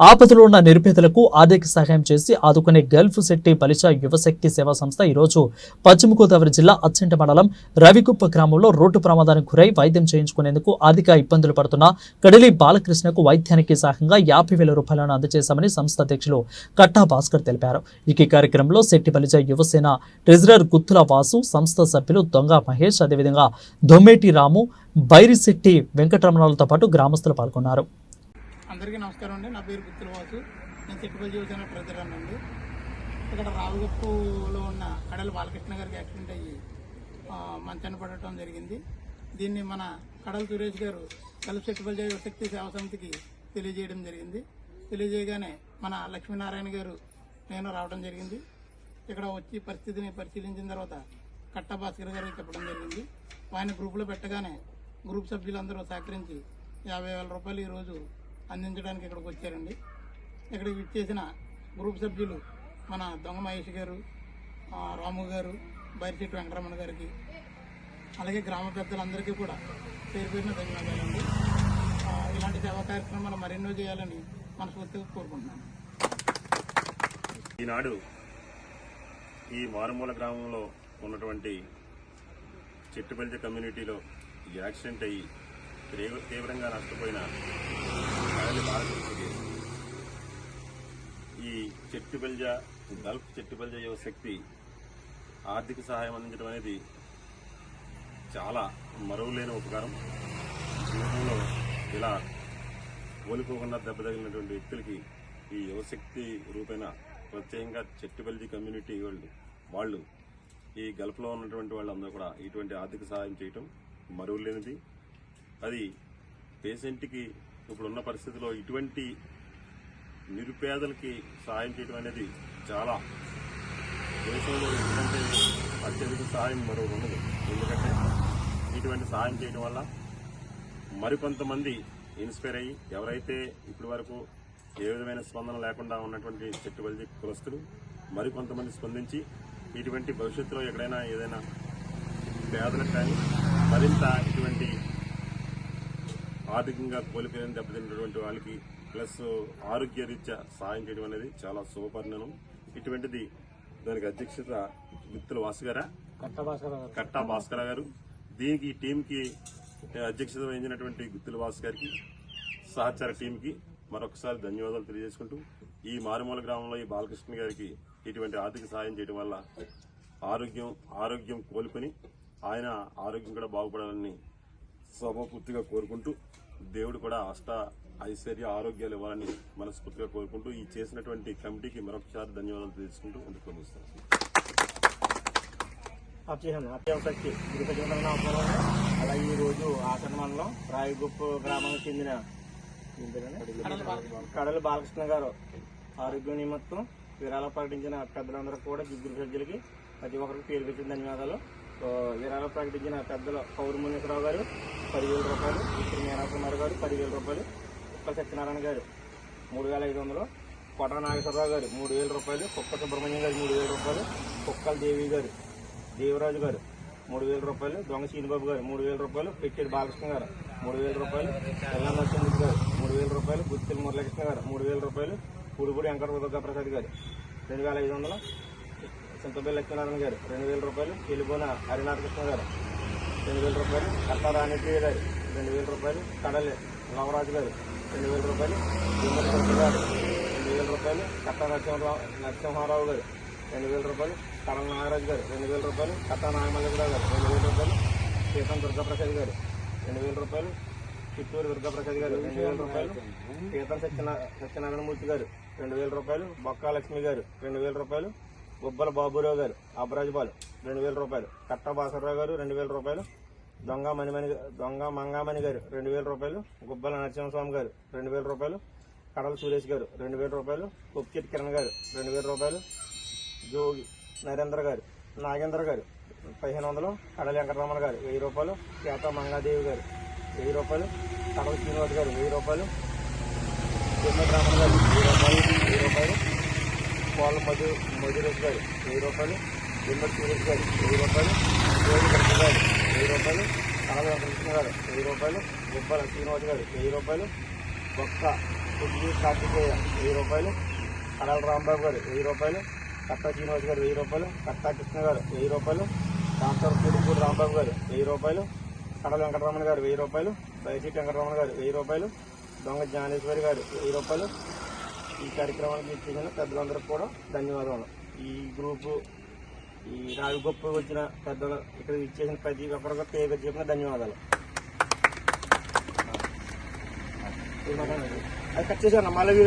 ఆపదలో ఉన్న నిరుపేదలకు ఆర్థిక సహాయం చేసి ఆదుకునే గల్ఫ్ శెట్టి బలిజ యువశక్తి సేవా సంస్థ ఈరోజు పశ్చిమ గోదావరి జిల్లా అచ్చంట మండలం రవికుప్ప గ్రామంలో రోడ్డు ప్రమాదానికి గురై వైద్యం చేయించుకునేందుకు ఆర్థిక ఇబ్బందులు పడుతున్న కడిలి బాలకృష్ణకు వైద్యానికి సహాయంగా యాభై వేల రూపాయలను అందజేశామని సంస్థ అధ్యక్షులు కట్టా భాస్కర్ తెలిపారు. ఈ కార్యక్రమంలో శెట్టి బలిజ యువసేన ట్రెజరర్ గుత్తుల వాసు సంస్థ సభ్యులు దొంగ మహేష్ అదేవిధంగా దొమ్మేటి రాము బైరిశెట్టి వెంకటరమణాలతో పాటు గ్రామస్తులు పాల్గొన్నారు. అందరికీ నమస్కారం అండి. నా పేరు గుత్తుల వాసు నేను చెట్టుపల్లి జీవసేన ప్రతిరాను అండి. ఇక్కడ రావుగప్పులో ఉన్న కడల బాలకృష్ణ గారికి యాక్సిడెంట్ అయ్యి మంచాన్ని పడటం జరిగింది. దీన్ని మన కడల సురేష్ గారు కలుపు చెట్టుపల్లి యువశక్తి సేవా సమితికి తెలియజేయడం జరిగింది. తెలియజేయగానే మన లక్ష్మీనారాయణ గారు నేను రావడం జరిగింది. ఇక్కడ వచ్చి పరిస్థితిని పరిశీలించిన తర్వాత కట్ట భాస్కర్ గారికి చెప్పడం జరిగింది. ఆయన గ్రూపులో పెట్టగానే గ్రూప్ సభ్యులందరూ సహకరించి యాభై వేల రూపాయలు ఈరోజు అందించడానికి ఇక్కడికి వచ్చారండి. ఇక్కడికి ఇచ్చేసిన గ్రూప్ సభ్యులు మన దొంగ మహేష్ గారు రాము గారు బైరిచెట్టు వెంకటరమణ గారికి అలాగే గ్రామ పెద్దలందరికీ కూడా పేరు పేరున ధన్యవాదాలండి. ఇలాంటి సేవా కార్యక్రమాలు మరెన్నో చేయాలని మనస్ఫూర్తిగా కోరుకుంటున్నాను. ఈనాడు ఈ మారుమూల గ్రామంలో ఉన్నటువంటి చెట్టుపల్లి కమ్యూనిటీలో ఈ యాక్సిడెంట్ అయ్యి తీవ్రంగా నష్టపోయిన కడలి బాలకృష్ణకి ఈ చెట్టుబెల్జ గల్ఫ్ చెట్టుబెల్జ యువశక్తి ఆర్థిక సహాయం అందించడం అనేది చాలా మరువులేని ఉపకారం. జీవితంలో ఇలా కోలుకోకుండా దెబ్బతగిలినటువంటి వ్యక్తులకి ఈ యువశక్తి రూపేణ ప్రత్యేకంగా చెట్టుబెల్జి కమ్యూనిటీ వాళ్ళు వాళ్ళు ఈ గల్ఫ్లో ఉన్నటువంటి వాళ్ళందరూ కూడా ఇటువంటి ఆర్థిక సహాయం చేయటం మరువులేనిది. అది పేషెంట్కి ఇప్పుడున్న పరిస్థితిలో ఇటువంటి నిరుపేదలకి సహాయం చేయడం అనేది చాలా దేశంలో ఎందుకంటే అత్యధిక సహాయం మరొకటి ఉండదు. ఎందుకంటే ఇటువంటి సహాయం చేయడం వల్ల మరికొంతమంది ఇన్స్పైర్ అయ్యి ఎవరైతే ఇప్పటి వరకు ఏ విధమైన స్పందన లేకుండా ఉన్నటువంటి చెట్టుబల్జీ కులస్తులు మరికొంతమంది స్పందించి ఇటువంటి భవిష్యత్తులో ఎక్కడైనా ఏదైనా పేదలకు కానీ మరింత ఇటువంటి ఆర్థికంగా కోల్పోయిన దెబ్బతిన్నటువంటి వాళ్ళకి ప్లస్ ఆరోగ్య రీత్యా సాయం చేయడం అనేది చాలా శుభపరిణామం. ఇటువంటిది దానికి అధ్యక్షత గుత్తుల వాసు గారా? కట్టా భాస్కర గారు. దీనికి ఈ టీంకి అధ్యక్షత వహించినటువంటి గుత్తుల వాసు గారికి సహచార టీంకి మరొకసారి ధన్యవాదాలు తెలియజేసుకుంటూ ఈ మారుమూల గ్రామంలో ఈ బాలకృష్ణ గారికి ఇటువంటి ఆర్థిక సహాయం చేయడం వల్ల ఆరోగ్యం ఆరోగ్యం కోలుకొని ఆయన ఆరోగ్యం కూడా బాగుపడాలని సభాపూర్తిగా కోరుకుంటూ దేవుడు కూడా అష్ట ఐశ్వర్య ఆరోగ్యాలు ఇవ్వాలని మనస్ఫూర్తిగా కోరుకుంటూ ఈ చేసినటువంటి కమిటీకి మరొకసారి ధన్యవాదాలు తెలుసుకుంటూ ఎందుకు కొనిస్తాను అప్చేసాను అత్యవసక్తి తిరుపతి అలాగే ఈ రోజు ఆసన మండలం రాయగుప్పు గ్రామానికి చెందిన కడల బాలకృష్ణ గారు ఆరోగ్య నిమిత్తం విరాళ ప్రకటించిన పెద్దలందరూ కూడా జిగ్గురు సభ్యులకి ప్రతి ఒక్కరికి పేరు పెట్టిన ధన్యవాదాలు. విరాళం ప్రకటించిన పెద్దల పౌరు మునీశ్వరరావు గారు పదివేల రూపాయలు ఇప్పుడు మీనా కుమార్ గారు పదివేల రూపాయలు కుక్క సత్యనారాయణ గారు మూడు వేల ఐదు వందలు కోట నాగేశ్వరరావు గారు మూడు వేల రూపాయలు కుక్క సుబ్రహ్మణ్యం గారు మూడు వేల రూపాయలు కుక్కల దేవి గారు దేవరాజు గారు మూడు వేల రూపాయలు దొంగ శ్రీనిబాబు గారు మూడు వేల రూపాయలు పెట్టేడు బాలకృష్ణ గారు మూడు వేల రూపాయలు ఎల్లా నరసింహుడు గారు మూడు వేల రూపాయలు గుత్తిల మురళకృష్ణ గారు మూడు వేల రూపాయలు పుడుగుడి వెంకట ప్రసాద్ గారు రెండు వేల ఐదు వందలు చింతపల్లి లక్ష్మీనారాయణ గారు రెండు వేల రూపాయలు తెలుగున హరినాథకృష్ణ గారు రెండు వేల రూపాయలు కట్టా రాణిప్రియ గారు రెండు వేల రూపాయలు కడలి నవరాజు గారు రెండు వేల రూపాయలు గారు రెండు వేల రూపాయలు కట్టా నరసింహరావు నరసింహారావు గారు రెండు వేల రూపాయలు కడల నాగరాజు గారు రెండు వేల రూపాయలు కట్టా నాగమల్లిగూడ గారు రెండు వేల రూపాయలు సీతం దుర్గాప్రసాద్ గారు రెండు వేల రూపాయలు చిత్తూరు దుర్గాప్రసాద్ గారు రెండు వేల రూపాయలు సీతం సత్యనా సత్యనారాయణమూర్తి గారు రెండు వేల రూపాయలు బొక్కా లక్ష్మి గారు రెండు వేల రూపాయలు గుబ్బల బాబురావు గారు అబ్రాజ్బాల్ రెండు వేల రూపాయలు. కట్ట బాసరావు గారు రెండు వేల రూపాయలు. దొంగ మణిమణి దొంగ మంగామణి గారు రెండు వేల రూపాయలు. గుబ్బల నరసింహస్వామి గారు రెండు వేల రూపాయలు. కడల సురేష్ గారు రెండు వేల రూపాయలు. కుప్కిట్ కిరణ్ గారు రెండు వేల రూపాయలు. జోగి నరేంద్ర గారు నాగేంద్ర గారు పదిహేను వందలు. కడల వెంకటరమణ గారు వెయ్యి రూపాయలు. కేత మంగాదేవి గారు వెయ్యి రూపాయలు. కడల శ్రీనివాస్ గారు వెయ్యి రూపాయలు. రామణ గారు వెయ్యి రూపాయలు వెయ్యి రూపాయలు. కోళ్ళ మధు మధురేష్ గారు వెయ్యి రూపాయలు దిమ్మటి సురేష్ గారు వెయ్యి రూపాయలు జోగి కృష్ణ గారు వెయ్యి రూపాయలు కడల కృష్ణ గారు వెయ్యి రూపాయలు గుబ్బల శ్రీనివాస్ గారు వెయ్యి రూపాయలు బొక్క కొద్ది కార్తికేయ వెయ్యి రూపాయలు కడాల రాంబాబు గారు వెయ్యి రూపాయలు కట్టా శ్రీనివాస్ గారు వెయ్యి రూపాయలు కట్టా కృష్ణ గారు వెయ్యి రూపాయలు డాక్టర్ పూడిపూడి రాంబాబు గారు వెయ్యి రూపాయలు కడల వెంకటరమణ గారు వెయ్యి రూపాయలు బైసీ వెంకటరమణ గారు వెయ్యి రూపాయలు దొంగ జ్ఞానేశ్వరి గారు వెయ్యి రూపాయలు ఈ కార్యక్రమానికి ఇచ్చిన పెద్దలందరికీ కూడా ధన్యవాదాలు. ఈ గ్రూపు ఈ నాలుగు గొప్ప వచ్చిన పెద్దలు ఇక్కడ ఇచ్చేసిన ప్రతి ఒక్కరికి పేరు చెప్పిన ధన్యవాదాలు. అది కట్ చేశాను మళ్ళీ